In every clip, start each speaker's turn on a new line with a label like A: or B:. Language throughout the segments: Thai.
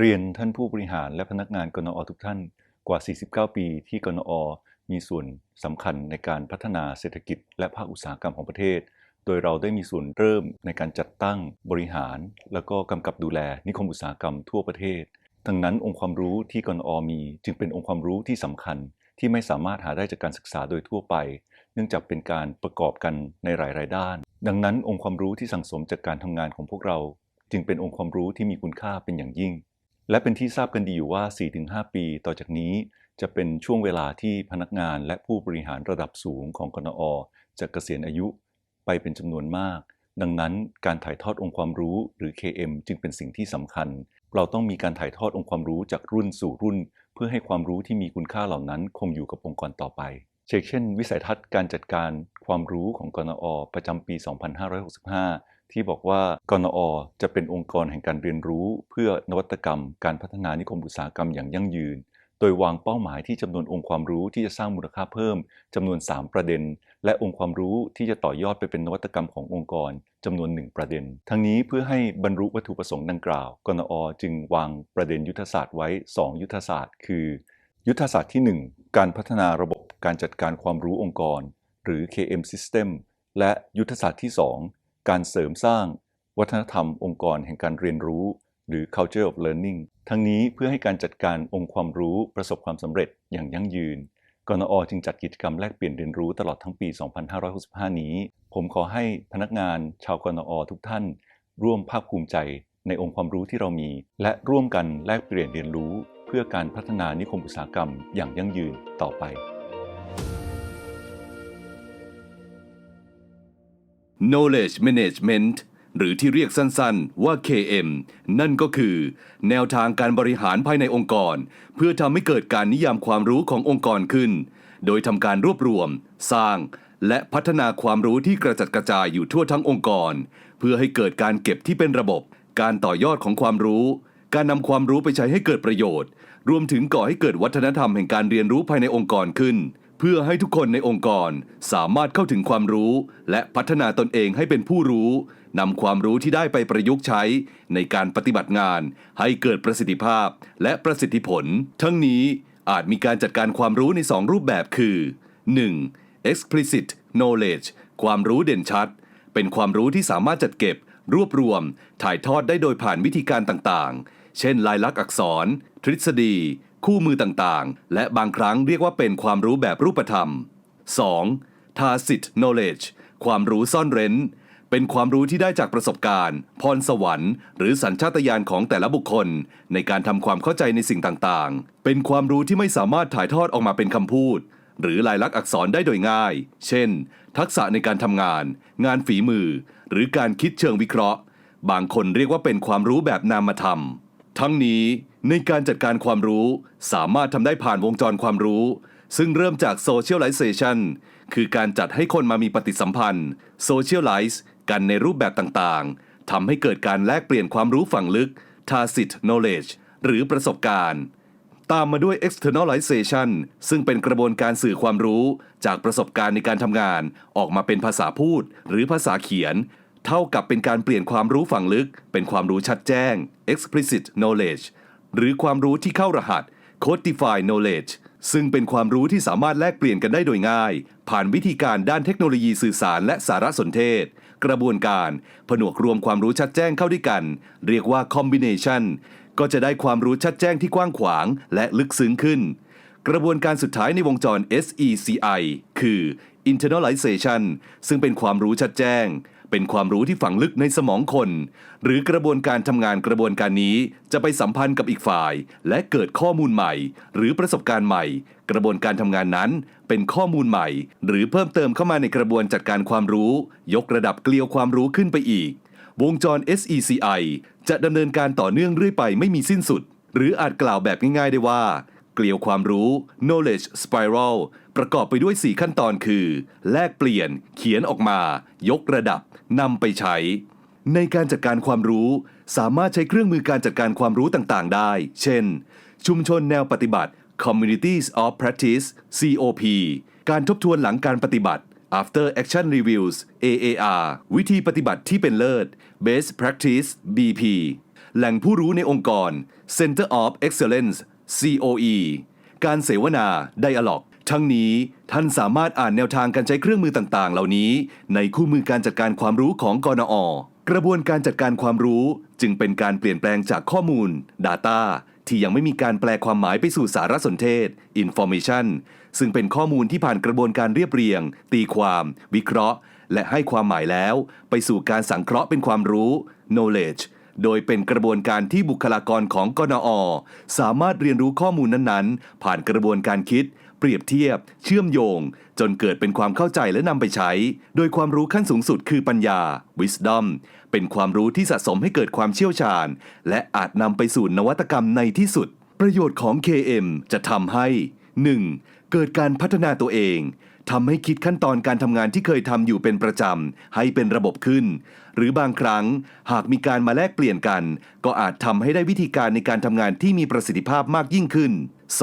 A: เรียนท่านผู้บริหารและพนักงานกนอทุกท่านกว่า 49 ปีที่กนอมีส่วนสำคัญในการพัฒนาเศรษฐกิจ และภาคอุตสาหกรรมของประเทศ โดยเราได้มีส่วนเริ่มในการจัดตั้งบริหาร แล้วก็กำกับดูแลนิคมอุตสาหกรรมทั่วประเทศดังนั้นองค์ความรู้ที่กนอมี จึงเป็นองค์ความรู้ที่สำคัญที่ไม่สามารถหาได้จากการศึกษาโดยทั่วไป เนื่องจากเป็นการประกอบกันในหลาย ๆ ด้าน ดังนั้นองค์ความรู้ที่สั่งสมจากการทำงานของพวกเรา จึงเป็นองค์ความรู้ที่มีคุณค่าเป็นอย่างยิ่ง และเป็นที่ทราบกันดีอยู่ว่า 4-5 ปีต่อจากนี้จะเป็นช่วงเวลาที่พนักงานและผู้บริหารระดับสูงของกนอจะเกษียณอายุไปเป็นจำนวนมาก ดังนั้นการถ่ายทอดองค์ความรู้หรือ KM จึงเป็นสิ่งที่สำคัญ เราต้องมีการถ่ายทอดองค์ความรู้จากรุ่นสู่รุ่น เพื่อให้ความรู้ที่มีคุณค่าเหล่านั้นคงอยู่กับองค์กรต่อไป เช่น วิสัยทัศน์การจัดการความรู้ของกนอประจำปี 2565 ที่บอกว่ากนอจะเป็นองค์กรแห่งการเรียนรู้ เพื่อนวัตกรรม การพัฒนานิคมอุตสาหกรรมอย่างยั่งยืน โดยวางเป้าหมายที่จำนวนองค์ความรู้ที่จะสร้างมูลค่าเพิ่มจำนวน 3 ประเด็น และองค์ความรู้ที่จะต่อยอดไปเป็นนวัตกรรมขององค์กรจำนวน 1 ประเด็น ทั้งนี้เพื่อให้บรรลุวัตถุประสงค์ดังกล่าว กนอจึงวางประเด็นยุทธศาสตร์ไว้ 2 ยุทธศาสตร์ คือ ยุทธศาสตร์ที่ 1 การพัฒนาระบบการจัดการความรู้องค์กร หรือ KM System และยุทธศาสตร์ที่ 2 การเสริมสร้าง วัฒนธรรมองค์กรแห่งการเรียนรู้ หรือ culture of learning ทั้งนี้เพื่อให้การจัดการองค์ความรู้ประสบความสำเร็จอย่างยั่งยืนกนอจึงจัดกิจกรรมแลกเปลี่ยนเรียนรู้ตลอดทั้งปี 2565 นี้ ผมขอให้พนักงานชาวกนอทุกท่าน ร่วมภาคภูมิใจในองค์ความรู้ที่เรามี และร่วมกันแลกเปลี่ยนเรียนรู้ เพื่อการพัฒนานิคมอุตสาหกรรมอย่างยั่งยืนต่อไป
B: Knowledge Management หรือที่เรียกสั้นๆว่า KM นั่นก็คือ แนวทางการบริหารภายในองค์กร เพื่อทำให้เกิดการนิยามความรู้ขององค์กรขึ้น โดยทำการรวบรวม สร้าง และพัฒนาความรู้ที่กระจัดกระจายอยู่ทั่วทั้งองค์กร เพื่อให้เกิดการเก็บที่เป็นระบบ การต่อยอดของความรู้ การนำความรู้ไปใช้ให้เกิดประโยชน์ รวมถึงก่อให้เกิดวัฒนธรรมแห่งการเรียนรู้ภายในองค์กรขึ้น เพื่อให้ทุกคนในองค์กรสามารถเข้าถึงความรู้ และพัฒนาตนเองให้เป็นผู้รู้นำความรู้ที่ได้ไปประยุกต์ใช้ในการปฏิบัติงาน ให้เกิดประสิทธิภาพและประสิทธิผล ทั้งนี้อาจมีการจัดการความรู้ใน 2 รูปแบบคือ 1. explicit knowledge ความรู้เด่นชัด เป็นความรู้ที่สามารถจัดเก็บ รวบรวม ถ่ายทอดได้โดยผ่านวิธีการต่างๆ เช่นลายลักษณ์อักษร ทฤษฎี คู่มือต่างๆ และบางครั้งเรียกว่าเป็นความรู้แบบรูปธรรม 2. tacit knowledge ความรู้ซ่อนเร้น เป็นความรู้ที่ได้จากประสบการณ์ พรสวรรค์ หรือสัญชาตญาณของแต่ละบุคคล ในการทำความเข้าใจในสิ่งต่างๆ เป็นความรู้ที่ไม่สามารถถ่ายทอดออกมาเป็นคำพูด หรือลายลักษณ์อักษรได้โดยง่าย เช่น ทักษะในการทำงาน งานฝีมือ หรือการคิดเชิงวิเคราะห์ บางคนเรียกว่าเป็นความรู้แบบนามธรรม ทั้งนี้ในการจัดการความรู้สามารถทำได้ผ่านวงจรความรู้ ซึ่งเริ่มจาก socialization คือการจัดให้คนมามีปฏิสัมพันธ์ socialize กันในรูปแบบต่างๆทำให้เกิดการแลกเปลี่ยนความรู้ฝั่งลึก tacit knowledge หรือประสบการณ์ ตามมาด้วย externalization ซึ่งเป็นกระบวนการสื่อความรู้ จากประสบการณ์ในการทำงาน ออกมาเป็นภาษาพูด หรือภาษาเขียน เท่ากับเป็นการเปลี่ยนความรู้ฝั่งลึก เป็นความรู้ชัดแจ้ง explicit knowledge หรือความรู้ที่เข้ารหัส codified knowledge ซึ่งเป็นความรู้ที่สามารถแลกเปลี่ยนกันได้โดยง่าย ผ่านวิธีการด้านเทคโนโลยีสื่อสารและสารสนเทศ กระบวนการ ผนวกรวมความรู้ชัดแจ้งเข้าด้วยกัน เรียกว่า combination ก็จะได้ความรู้ชัดแจ้งที่กว้างขวางและลึกซึ้งขึ้น กระบวนการสุดท้ายในวงจร SECI คือ internalization ซึ่งเป็นความรู้ชัดแจ้ง เป็นความรู้ที่ฝังลึกในสมองคน หรือกระบวนการทำงานกระบวนการนี้จะไปสัมพันธ์กับอีกฝ่าย และเกิดข้อมูลใหม่ หรือประสบการณ์ใหม่ กระบวนการทำงานนั้น เป็นข้อมูลใหม่ หรือเพิ่มเติมเข้ามาในกระบวนจัดการความรู้ ยกระดับเกลียวความรู้ขึ้นไปอีก วงจร SECI จะดำเนินการต่อเนื่องเรื่อยไปไม่มีสิ้นสุด หรืออาจกล่าวแบบง่ายๆได้ว่า เกลียวความรู้ knowledge spiral ประกอบไปด้วย 4 ขั้นตอนคือ แลกเปลี่ยน เขียนออกมา ยกระดับนำไปใช้ ในการจัดการความรู้ สามารถใช้เครื่องมือการจัดการความรู้ต่างๆ ได้ เช่น ชุมชนแนวปฏิบัติ communities of practice COP การทบทวนหลังการปฏิบัติ after action reviews AAR วิธีปฏิบัติที่เป็นเลิศ best practice BP แหล่งผู้รู้ในองค์กร Center of Excellence COE การเสวนา Dialog ทั้งนี้ท่านสามารถอ่านแนวทางการใช้เครื่องมือต่างๆ เหล่านี้ ในคู่มือการจัดการความรู้ของกนอ กระบวนการจัดการความรู้จึงเป็นการเปลี่ยนแปลงจากข้อมูล Data ที่ยังไม่มีการแปลความหมายไปสู่สารสนเทศ Information ซึ่งเป็นข้อมูลที่ผ่านกระบวนการเรียบเรียง ตีความ วิเคราะห์ และให้ความหมายแล้ว ไปสู่การสังเคราะห์เป็นความรู้ knowledge โดยเป็นกระบวนการที่บุคลากรของกนอ สามารถเรียนรู้ข้อมูลนั้นๆ ผ่านกระบวนการคิด เปรียบเทียบ เชื่อมโยง จนเกิดเป็นความเข้าใจและนำไปใช้ โดยความรู้ขั้นสูงสุดคือปัญญา wisdom เป็นความรู้ที่สะสมให้เกิดความเชี่ยวชาญ และอาจนำไปสู่นวัตกรรมในที่สุด ประโยชน์ของ KM จะทำให้ 1. เกิดการพัฒนาตัวเองทำให้คิดขั้นตอนการทำงานที่เคยทำอยู่เป็นประจำให้เป็นระบบขึ้น หรือบางครั้งหากมีการมาแลกเปลี่ยนกัน ก็อาจทำให้ได้วิธีการในการทำงานที่มีประสิทธิภาพมากยิ่งขึ้น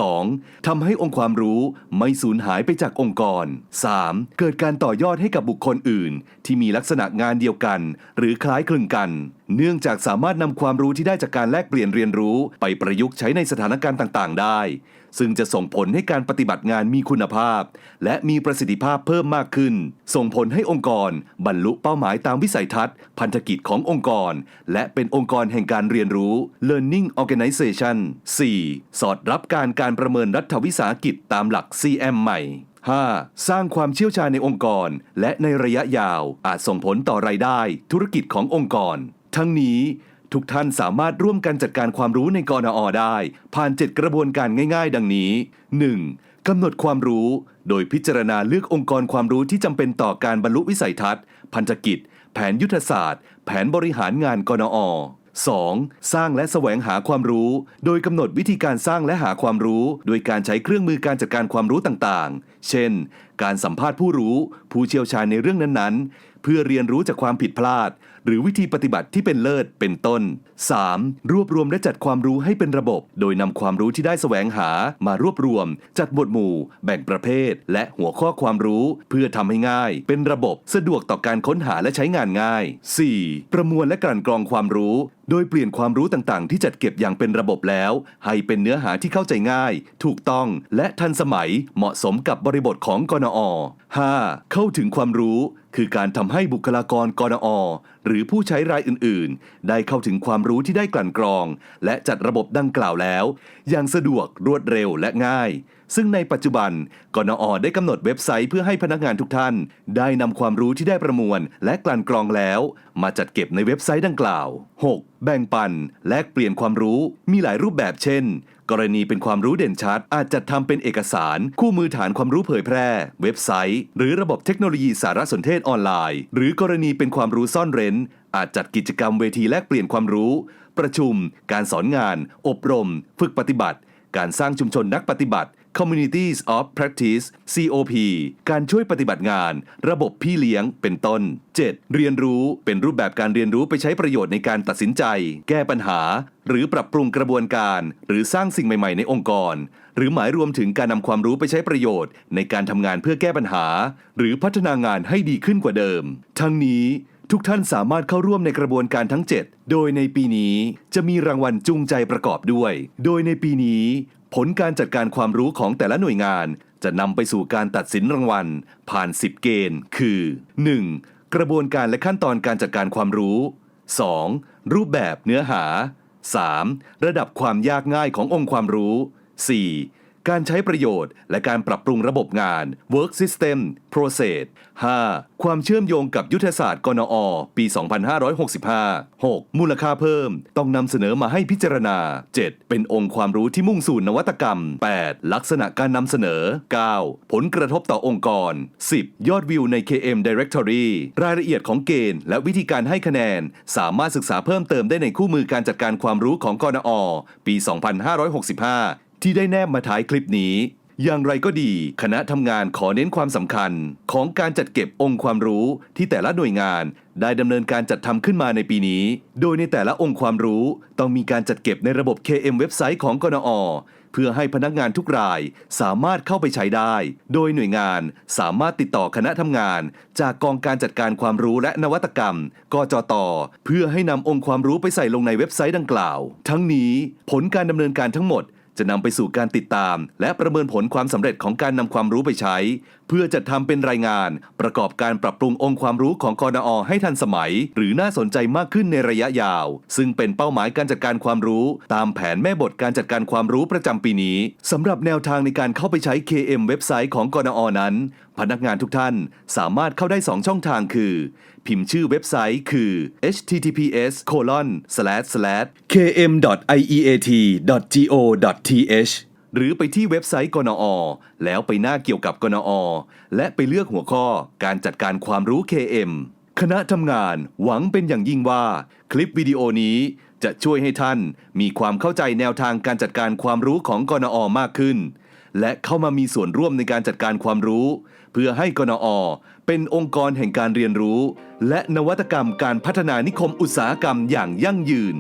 B: 2. ทำให้องค์ความรู้ไม่สูญหายไปจากองค์กร 3. เกิดการต่อยอดให้กับบุคคลอื่น ที่มีลักษณะงานเดียวกัน หรือคล้ายคลึงกัน เนื่องจากสามารถนำความรู้ที่ได้จากการแลกเปลี่ยนเรียนรู้ ไปประยุกต์ใช้ในสถานการณ์ต่าง ๆ ได้ ซึ่งจะส่งผลให้การปฏิบัติงานมีคุณภาพ และมีประสิทธิภาพเพิ่มมากขึ้น ส่งผลให้องค์กร บรรลุเป้าหมายตามวิสัยทัศน์ พันธกิจขององค์กร และเป็นองค์กรแห่งการเรียนรู้ learning organization 4. สอดรับการการประเมินรัฐวิสาหกิจตามหลัก CM ใหม่ 5. สร้างความเชี่ยวชาญในองค์กร และในระยะยาวอาจส่งผลต่อรายได้ ธุรกิจขององค์กร ทั้งนี้ ทุกท่านสามารถร่วมกันจัดการความรู้ในกรนอได้ ผ่าน 7 กระบวนการง่าย ๆ ดังนี้ 1. กำหนดความรู้ โดยพิจารณาเลือกองค์กรความรู้ที่จำเป็นต่อการบรรลุวิสัยทัศน์ พันธกิจ แผนยุทธศาสตร์ แผนบริหารงานกนอ 2. สร้างและแสวงหาความรู้ โดยกำหนดวิธีการสร้างและหาความรู้ โดยการใช้เครื่องมือการจัดการความรู้ต่างๆ เช่น การสัมภาษณ์ผู้รู้ ผู้เชี่ยวชาญในเรื่องนั้นๆ เพื่อเรียนรู้จากความผิดพลาด หรือวิธีปฏิบัติที่เป็นเลิศเป็นต้น 3. รวบรวมและจัดความรู้ให้เป็นระบบ โดยนำความรู้ที่ได้แสวงหามารวบรวม จัดหมวดหมู่ แบ่งประเภท และหัวข้อความรู้ เพื่อทำให้ง่าย เป็นระบบสะดวกต่อการค้นหาและใช้งานง่าย 4. ประมวลและกลั่นกรองความรู้โดยเปลี่ยนความรู้ต่างๆ ที่จัดเก็บอย่างเป็นระบบแล้ว ให้เป็นเนื้อหาที่เข้าใจง่าย ถูกต้อง และทันสมัยเหมาะสมกับบริบทของกนอ 5. เข้าถึงความรู้ คือการทำให้บุคลากรกนอ หรือผู้ใช้รายอื่นๆ ได้เข้าถึงความรู้ที่ได้กลั่นกรอง และจัดระบบดังกล่าวแล้ว อย่างสะดวกรวดเร็วและง่าย ซึ่งในปัจจุบันกนอ ได้กำหนดเว็บไซต์เพื่อให้พนักงานทุกท่าน ได้นำความรู้ที่ได้ประมวล และกลั่นกรองแล้ว มาจัดเก็บในเว็บไซต์ดังกล่าว 6. แบ่งปัน แลกเปลี่ยนความรู้มีหลายรูปแบบเช่น กรณีเป็นความรู้เด่นชัด อาจจัดทำเป็นเอกสาร คู่มือฐานความรู้เผยแพร่ เว็บไซต์ หรือระบบเทคโนโลยีสารสนเทศออนไลน์ หรือกรณีเป็นความรู้ซ่อนเร้น อาจจัดกิจกรรมเวทีแลกเปลี่ยนความรู้ ประชุม การสอนงาน อบรม ฝึกปฏิบัติ การสร้างชุมชนนักปฏิบัติ Communities of Practice COP การช่วยปฏิบัติงาน ระบบพี่เลี้ยงเป็นต้น 7. เรียนรู้เป็นรูปแบบการเรียนรู้ไปใช้ประโยชน์ในการตัดสินใจ แก้ปัญหา หรือปรับปรุงกระบวนการ หรือสร้างสิ่งใหม่ๆในองค์กร หรือหมายรวมถึงการนำความรู้ไปใช้ประโยชน์ ในการทำงานเพื่อแก้ปัญหา หรือพัฒนางานให้ดีขึ้นกว่าเดิม ทั้งนี้ ทุกท่านสามารถเข้าร่วมในกระบวนการทั้ง 7 โดยในปีนี้จะมีรางวัลจูงใจประกอบด้วย โดยในปีนี้ ผลการจัดการความรู้ของแต่ละหน่วยงาน จะนำไปสู่การตัดสินรางวัล ผ่าน 10 เกณฑ์ คือ 1. กระบวนการและขั้นตอนการจัดการความรู้ 2. รูปแบบเนื้อหา 3. ระดับความยากง่ายขององค์ความรู้ 4. การใช้ประโยชน์ และการปรับปรุงระบบงาน work system process 5. ความเชื่อมโยงกับยุทธศาสตร์กนอ ปี 2565 6. มูลค่าเพิ่ม ต้องนำเสนอมาให้พิจารณา 7. เป็นองค์ความรู้ที่มุ่งสู่นวัตกรรม 8. ลักษณะการนำเสนอ 9. ผลกระทบต่อองค์กร 10. ยอดวิวใน KM Directory รายละเอียดของเกณฑ์ และวิธีการให้คะแนน สามารถศึกษาเพิ่มเติมได้ในคู่มือการจัดการความรู้ของกนอ ปี 2565 ที่ได้แนบมาท้ายคลิปนี้ อย่างไรก็ดี คณะทำงานขอเน้นความสำคัญของการจัดเก็บองค์ความรู้ที่แต่ละหน่วยงาน ได้ดำเนินการจัดทำขึ้นมาในปีนี้ โดยในแต่ละองค์ความรู้ต้องมีการจัดเก็บในระบบ KM เว็บไซต์ของกนอเพื่อให้พนักงานทุกรายสามารถเข้าไปใช้ได้ โดยหน่วยงานสามารถติดต่อคณะทำงาน จากกองการจัดการความรู้และนวัตกรรม กจต เพื่อให้นำองค์ความรู้ไปใส่ลงในเว็บไซต์ดังกล่าว ทั้งนี้ผลการดำเนินการทั้งหมด จะนำไปสู่การติดตาม และประเมินผลความสำเร็จของการนำความรู้ไปใช้ เพื่อจัดทำเป็นรายงาน ประกอบการปรับปรุงองค์ความรู้ของกนอให้ทันสมัย หรือน่าสนใจมากขึ้นในระยะยาว ซึ่งเป็นเป้าหมายการจัดการความรู้ ตามแผนแม่บทการจัดการความรู้ประจำปีนี้สำหรับแนวทางในการเข้าไปใช้ KM เว็บไซต์ของกนอนั้นพนักงานทุกท่านสามารถเข้าได้ 2 ช่องทางคือ พิมพ์ชื่อเว็บไซต์คือ https km.ieat.go.th หรือไปที่เว็บไซต์กนอ แล้วไปหน้าเกี่ยวกับกนอ และไปเลือกหัวข้อการจัดการความรู้ KM คณะทำงานหวังเป็นอย่างยิ่งว่า คลิปวิดีโอนี้จะช่วยให้ท่านมีความเข้าใจแนวทางการจัดการความรู้ของกนอมากขึ้น และเข้ามามีส่วนร่วมในการจัดการความรู้ เพื่อให้กนอ เป็นองค์กรแห่งการเรียนรู้ และนวัตกรรมการพัฒนานิคมอุตสาหกรรมอย่างยั่งยืน